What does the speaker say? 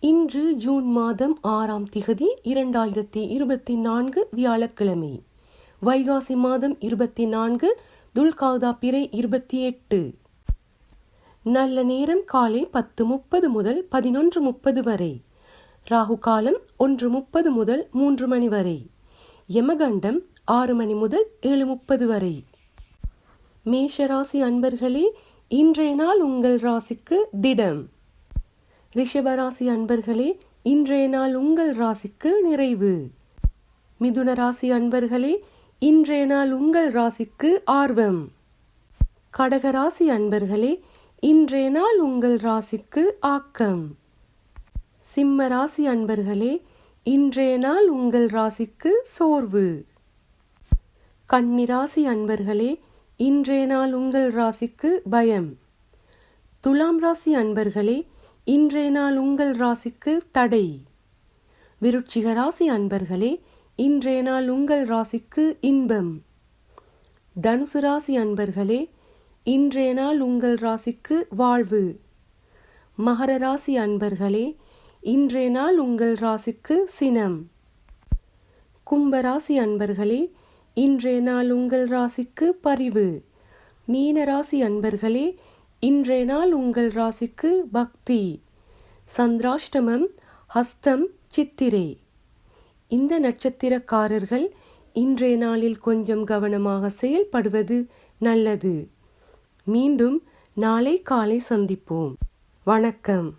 இன்று ஜூன் மாதம் ஆறாம் திகதி இரண்டாயிரத்தி இருபத்தி நான்கு வியாழக்கிழமை. வைகாசி மாதம் இருபத்தி நான்கு துல்காதா பிறை இருபத்தி எட்டு. நல்ல நேரம் காலை பத்து முப்பது முதல் பதினொன்று முப்பது வரை. ராகு காலம் ஒன்று முப்பது முதல் மூன்று மணி வரை. யமகண்டம் ஆறு மணி முதல் ஏழு முப்பது வரை. மேஷராசி அன்பர்களே இன்றைய நாள் உங்கள் ராசிக்கு திடம். ரிஷபராசி அன்பர்களே இன்றைய நாள் உங்கள் ராசிக்கு நிறைவு. மிதுன ராசி அன்பர்களே இன்றைய நாள் உங்கள் ராசிக்கு ஆர்வம். கடகராசி அன்பர்களே இன்றைய நாள் உங்கள் ராசிக்கு ஆக்கம். சிம்ம ராசி அன்பர்களே இன்றைய நாள் உங்கள் ராசிக்கு சோர்வு. கன்னிராசி அன்பர்களே இன்றைய நாள் உங்கள் ராசிக்கு பயம். துலாம் ராசி அன்பர்களே இன்றைய நாள் உங்கள் ராசிக்கு தடை. விருட்சிக ராசி அன்பர்களே இன்றைய நாள் உங்கள் ராசிக்கு இன்பம். தனுசு ராசி அன்பர்களே இன்றைய நாள் உங்கள் ராசிக்கு வாழ்வு. மகர ராசி அன்பர்களே இன்றைய நாள் உங்கள் ராசிக்கு சினம். கும்பராசி அன்பர்களே இன்றைய நாள் உங்கள் ராசிக்கு பரிவு. மீன ராசி அன்பர்களே இன்றைய நாள் உங்கள் ராசிக்கு பக்தி. சந்திராஷ்டமம் ஹஸ்தம் சித்திரை. இந்த நட்சத்திரக்காரர்கள் இன்றைய நாளில் கொஞ்சம் கவனமாக செயல்படுவது நல்லது. மீண்டும் நாளை காலை சந்திப்போம். வணக்கம்.